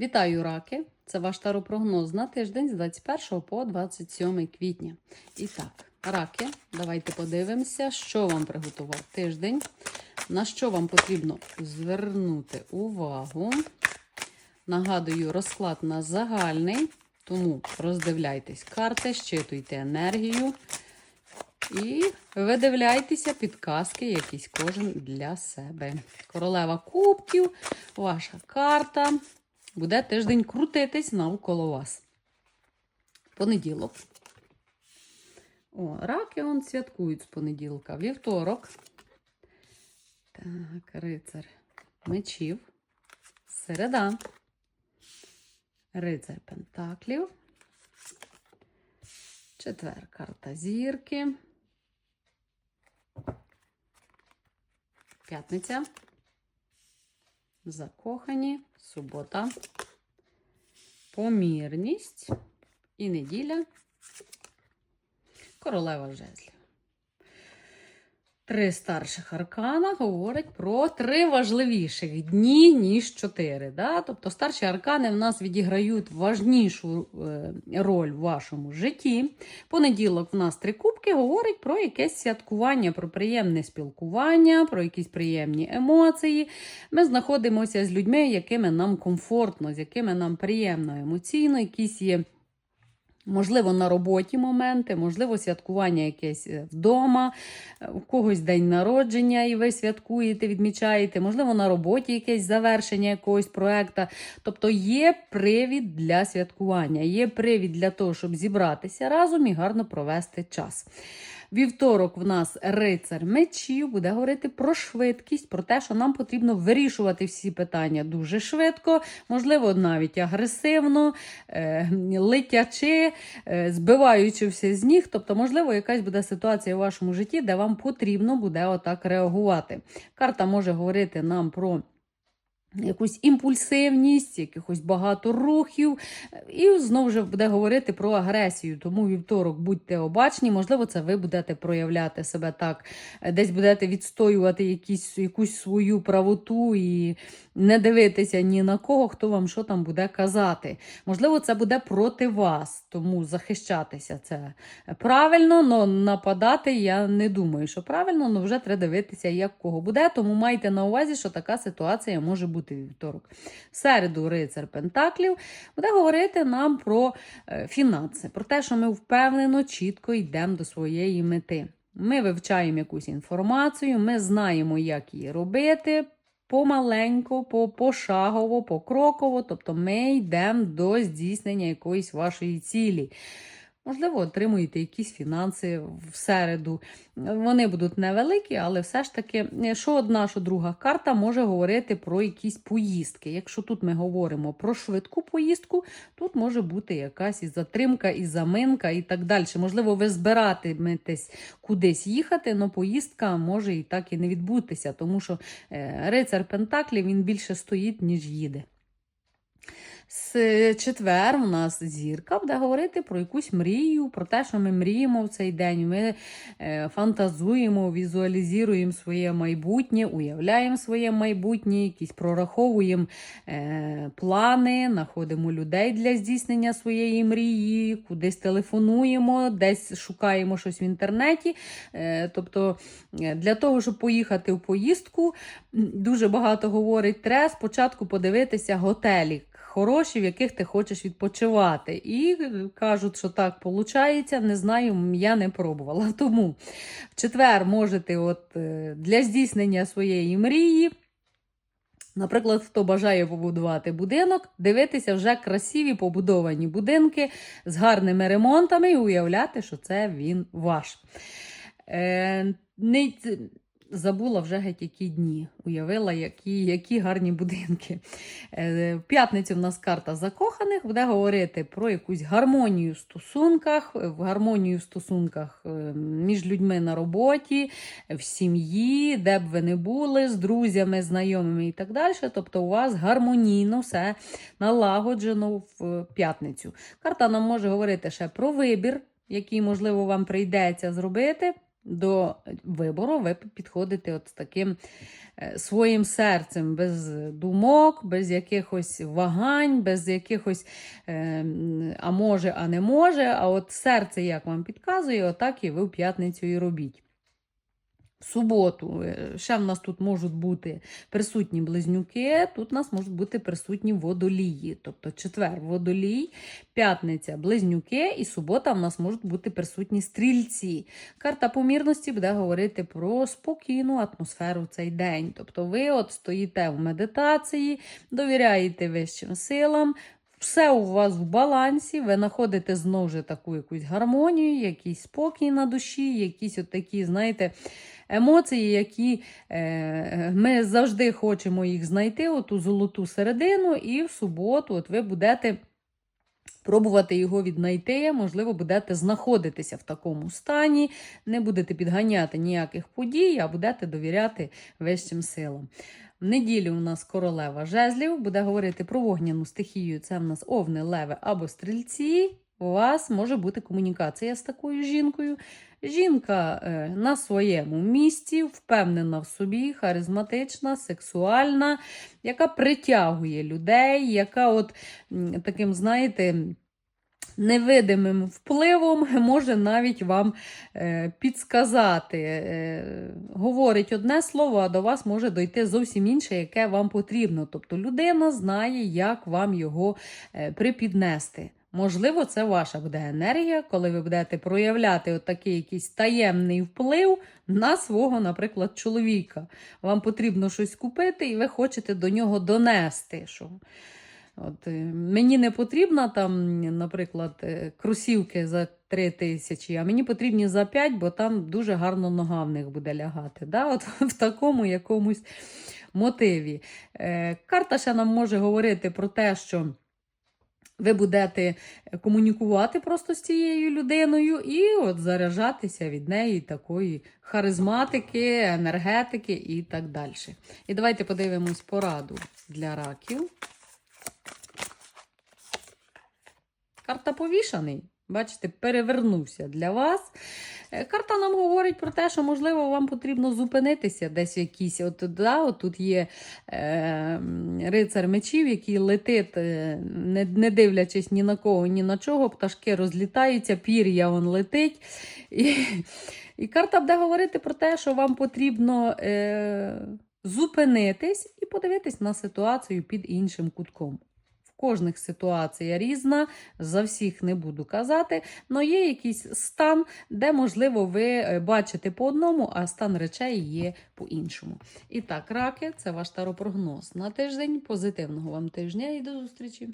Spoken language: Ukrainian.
Вітаю, раки! Це ваш таропрогноз на тиждень з 21 по 27 квітня. І так, раки, давайте подивимося, що вам приготував тиждень, на що вам потрібно звернути увагу. Нагадую, розклад на загальний, тому роздивляйтесь карти, щитуйте енергію і видивляйтеся підказки, якісь кожен для себе. Королева кубків, ваша карта. Буде тиждень крутитись навколо вас. Понеділок. О, раки он святкують з понеділка. Вівторок. Так, рицар мечів. Середа. Рицар Пентаклів. Четвер карта зірки. П'ятниця. Закохані. Субота. Помірність. І неділя. Королева жезлів. Три старших аркана говорять про три важливіших дні, ніж чотири. Да? Тобто старші аркани в нас відіграють важнішу е, роль в вашому житті. Понеділок в нас три кубки говорить про якесь святкування, про приємне спілкування, про якісь приємні емоції. Ми знаходимося з людьми, якими нам комфортно, з якими нам приємно емоційно, якісь є. Можливо, на роботі моменти, можливо, святкування якесь е, вдома, е, у когось день народження, і ви святкуєте, відмічаєте, можливо, на роботі якесь завершення якогось проекту. Тобто є привід для святкування, є привід для того, щоб зібратися разом і гарно провести час. Вівторок в нас рицар мечів буде говорити про швидкість, про те, що нам потрібно вирішувати всі питання дуже швидко, можливо, навіть агресивно, е, летячи, е, збиваючи все з ніг. Тобто, можливо, якась буде ситуація у вашому житті, де вам потрібно буде отак реагувати. Карта може говорити нам про. Якусь імпульсивність, якихось багато рухів, і знову ж буде говорити про агресію. Тому вівторок будьте обачні, можливо, це ви будете проявляти себе так, десь будете відстоювати якісь, якусь свою правоту і не дивитися ні на кого, хто вам що там буде казати. Можливо, це буде проти вас, тому захищатися це правильно, але нападати я не думаю, що правильно, але вже треба дивитися, як кого буде. Тому майте на увазі, що така ситуація може бути вівторок. Середу рицар Пентаклів буде говорити нам про е, фінанси, про те, що ми впевнено, чітко йдемо до своєї мети. Ми вивчаємо якусь інформацію, ми знаємо, як її робити. Помаленьку, по- пошагово, покроково, тобто ми йдемо до здійснення якоїсь вашої цілі. Можливо, отримуєте якісь фінанси в середу. Вони будуть невеликі, але все ж таки, е, що одна, що друга карта може говорити про якісь поїздки. Якщо тут ми говоримо про швидку поїздку, тут може бути якась і затримка, і заминка, і так далі. Можливо, ви збиратиметесь кудись їхати, але поїздка може і так і не відбутися, тому що е, рицар Пентаклів він більше стоїть, ніж їде. З четвер у нас зірка буде говорити про якусь мрію, про те, що ми мріємо в цей день. Ми е, фантазуємо, візуалізуємо своє майбутнє, уявляємо своє майбутнє, якісь прораховуємо е, плани, знаходимо людей для здійснення своєї мрії, кудись телефонуємо, десь шукаємо щось в інтернеті. Е, тобто для того, щоб поїхати в поїздку, дуже багато говорить, треба спочатку подивитися готелі хороші, в яких ти хочеш відпочивати. І кажуть, що так виходить. Не знаю, я не пробувала. Тому в четвер можете от, е, для здійснення своєї мрії. Наприклад, хто бажає побудувати будинок, дивитися вже красиві побудовані будинки з гарними ремонтами і уявляти, що це він ваш. Е, не, забула вже геть які дні. Уявила, які, які гарні будинки. Е, В п'ятницю в нас карта закоханих буде говорити про якусь гармонію в стосунках, в гармонію в стосунках е, між людьми на роботі, в сім'ї, де б ви не були, з друзями, знайомими і так далі. Тобто у вас гармонійно все налагоджено в п'ятницю. Карта нам може говорити ще про вибір, який, можливо, вам прийдеться зробити. До вибору ви підходите от з таким е, своїм серцем, без думок, без якихось вагань, без якихось е, а може, а не може. А от серце як вам підказує, отак і ви в п'ятницю і робіть. Суботу е, ще в нас тут можуть бути присутні близнюки, тут у нас можуть бути присутні водолії. Тобто четвер водолій, п'ятниця близнюки, і субота в нас можуть бути присутні стрільці. Карта помірності буде говорити про спокійну атмосферу в цей день. Тобто ви от стоїте в медитації, довіряєте вищим силам. Все у вас в балансі, ви знаходите знову ж таку якусь гармонію, якийсь спокій на душі, якісь такі, знаєте, емоції, які е, ми завжди хочемо їх знайти, оту золоту середину, і в суботу от ви будете пробувати його віднайти, можливо, будете знаходитися в такому стані, не будете підганяти ніяких подій, а будете довіряти вищим силам. В неділю у нас королева жезлів буде говорити про вогняну стихію. Це в нас овни, леви або стрільці. У вас може бути комунікація з такою жінкою. Жінка е, на своєму місці, впевнена в собі, харизматична, сексуальна, яка притягує людей, яка от таким, знаєте, невидимим впливом може навіть вам е, підсказати. Е, говорить одне слово, а до вас може дойти зовсім інше, яке вам потрібно. Тобто людина знає, як вам його е, припіднести. Можливо, це ваша буде енергія, коли ви будете проявляти отакий якийсь таємний вплив на свого, наприклад, чоловіка. Вам потрібно щось купити, і ви хочете до нього донести. Що От, е, мені не потрібно там, наприклад, е, кросівки за 3 тисячі, а мені потрібні за 5, бо там дуже гарно нога в них буде лягати. Да? От в такому якомусь мотиві. Е, карта ще нам може говорити про те, що. Ви будете комунікувати просто з цією людиною і от заряджатися від неї такої харизматики, енергетики і так далі. І давайте подивимось пораду для раків. Карта повішаний. Бачите, перевернувся для вас. Е, Карта нам говорить про те, що, можливо, вам потрібно зупинитися десь в якійсь. От, да, от тут є е, рицар мечів, який летить, е, не, не дивлячись ні на кого, ні на чого. Пташки розлітаються, пір'я он летить. І, і карта буде говорити про те, що вам потрібно е, зупинитись і подивитись на ситуацію під іншим кутком. Кожних ситуація різна, за всіх не буду казати, але є якийсь стан, де, можливо, ви е, бачите по одному, а стан речей є по-іншому. І так, раки, це ваш таропрогноз на тиждень. Позитивного вам тижня і до зустрічі!